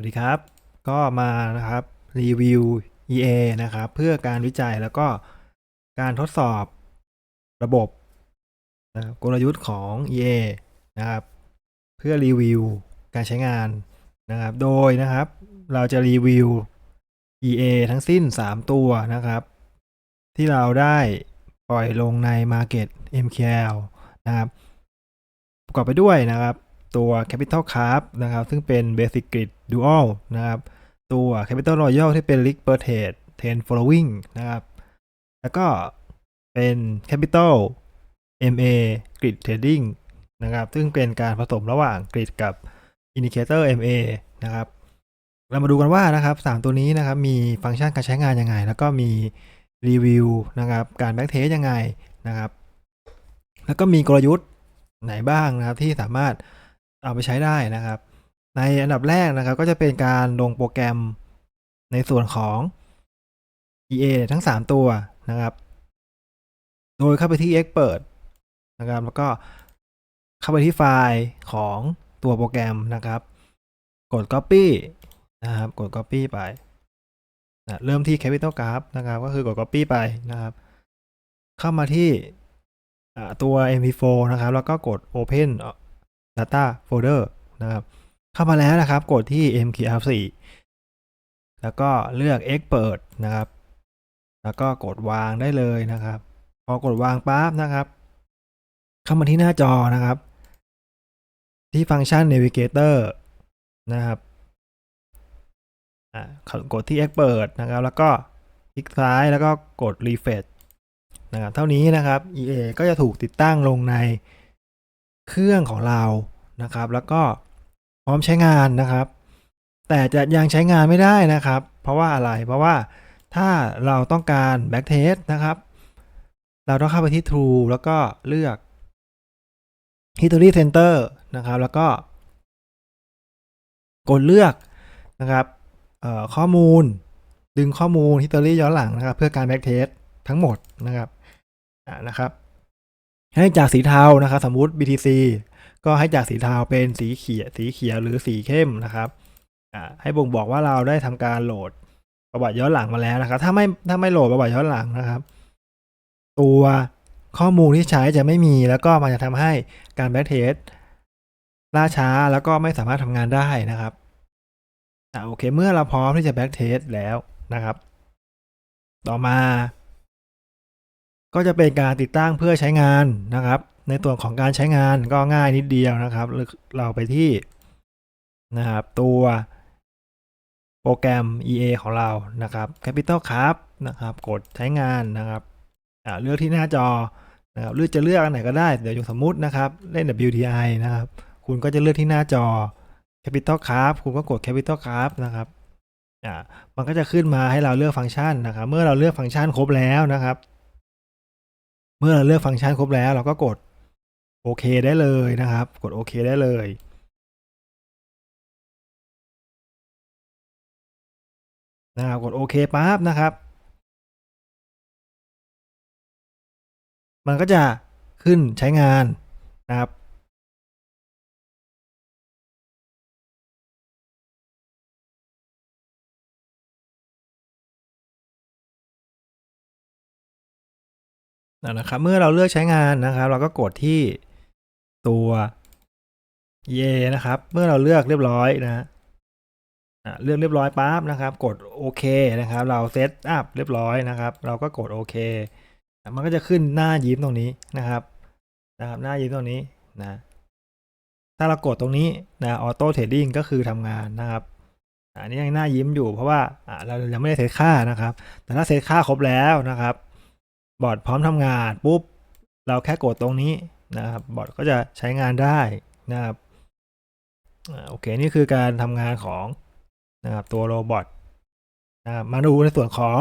วัสดีครับ ก็มานะครับรีวิว EA นะครับ เพื่อการวิจัยแล้วก็การทดสอบระบบนะครับกลยุทธ์ของ EA นะครับ เพื่อรีวิวการใช้งานนะครับ โดยนะครับ เราจะรีวิว EA ทั้งสิ้น 3 ตัวนะครับ ที่เราได้ปล่อยลงใน Market MKL นะครับ ประกอบไปด้วยนะครับ ตัว Capital Card นะครับ ซึ่งเป็น Basic Grid Dual นะครับ ตัว Capital Royal ที่เป็น Risk Per Trade 10 Following นะครับ แล้วก็เป็น Capital MA Grid Trading นะครับ ซึ่งเป็นการผสมระหว่าง Grid กับ Indicator MA นะครับ เรามาดูกันว่านะครับ 3 ตัวนี้นะครับ มีฟังก์ชันการใช้งานยังไง แล้วก็มีรีวิวนะครับ การแบ็กเทสยังไงนะครับ แล้วก็มีกลยุทธ์ไหนบ้างนะครับที่สามารถ เอาไปใช้ได้นะครับ ในอันดับแรกนะครับ ก็จะเป็นการลงโปรแกรมในส่วนของ EA ทั้ง 3 ตัวนะครับ โดยเข้าไปที่ Expert นะครับ แล้วก็เข้าไปที่ไฟล์ของตัวโปรแกรมนะครับ กด Copy นะครับ กด Copy ไปนะเริ่มที่ Capital Graph นะครับ ก็คือกด Copy ไปนะครับ เข้ามาที่ตัว mp4 นะครับ แล้วก็กด Open Data Folder นะครับ เข้ามาแล้วนะครับ กดที่ mkr4 แล้วก็เลือก expert นะครับ แล้วก็กดวางได้เลยนะครับ พอกดวางปั๊บนะครับ เข้ามาที่หน้าจอนะครับ ที่ฟังก์ชัน navigator นะครับอ่ากดที่ expert นะครับ แล้วก็คลิกซ้ายแล้วก็กด refresh นะครับ เท่านี้นะครับ EA ก็จะถูกติดตั้งลงใน เครื่องของเรานะครับ แล้วก็พร้อมใช้งานนะครับ แต่จะยังใช้งานไม่ได้นะครับ เพราะว่าอะไรเพราะว่าถ้าเราต้องการ backtest นะครับ เราต้องเข้าไปที่ True แล้วก็เลือก History Center นะครับ แล้วก็ กดเลือกนะครับข้อมูลดึงข้อมูล History ย้อนหลังนะครับ เพื่อการ backtest ทั้งหมดนะครับนะครับ ให้จากสีเทานะครับสมมุติ BTC ก็ให้จากสีเทาเป็นสีเขียวสีเขียวหรือสีเข้มนะครับให้บ่งบอกว่าเราได้ทำการโหลดประวัติย้อนหลังมาแล้วนะครับ ถ้าไม่ถ้าไม่โหลดประวัติย้อนหลังนะครับ ตัวข้อมูลที่ใช้จะไม่มีแล้วก็มันจะทำให้การแบ็กเทสล่าช้าแล้วก็ไม่สามารถทำงานได้นะครับอ่าโอเค เมื่อเราพร้อมที่จะแบ็กเทสแล้วนะครับ ต่อมา ก็จะเป็นการติดตั้งเพื่อใช้งานนะครับ ในส่วนของการใช้งานก็ง่ายนิดเดียวนะครับ เราไปที่นะครับตัวโปรแกรม EA ของเรานะครับ Capital Card นะครับ กดใช้งานนะครับเลือกที่หน้าจอนะครับเลือกจะเลือกอันไหนก็ได้ เดี๋ยวอย่างสมมุตินะครับ เล่น WTI นะครับ คุณก็จะเลือกที่หน้าจอ Capital Card คุณก็กด Capital Card นะครับอ่ามันก็จะขึ้นมาให้เราเลือกฟังก์ชันนะครับ เมื่อเราเลือกฟังก์ชันครบแล้วนะครับ เมื่อเราเลือกฟังก์ชันครบแล้ว เราก็กดโอเคได้เลยนะครับ กดโอเคได้เลยนะครับกดโอเคปั๊บนะครับ มันก็จะขึ้นใช้งานนะครับ นะครับเมื่อเราเลือกใช้งานนะครับ เราก็กดที่ตัว EA นะครับ เมื่อเราเลือกเรียบร้อยนะอะเลือกเรียบร้อยปั๊บนะครับ กดโอเคนะครับ เราเซตอัพเรียบร้อยนะครับ เราก็กดโอเคมันก็จะขึ้นหน้ายิ้มตรงนี้นะครับนะครับ หน้ายิ้มตรงนี้นะถ้าเรากดตรงนี้นะออโต้เทรดดิ้งก็คือทำงานนะครับอันนี้ยังหน้ายิ้มอยู่เพราะว่าเรายังไม่ได้เซตค่านะครับ แต่ถ้าเซตค่าครบแล้วนะครับ บอร์ดพร้อมทำงานปุ๊บเราแค่กดตรงนี้นะครับบอร์ดก็จะใช้งานได้นะครับโอเคนี่คือการทำงานของนะครับตัวโรบอทนะมาดูในส่วนของ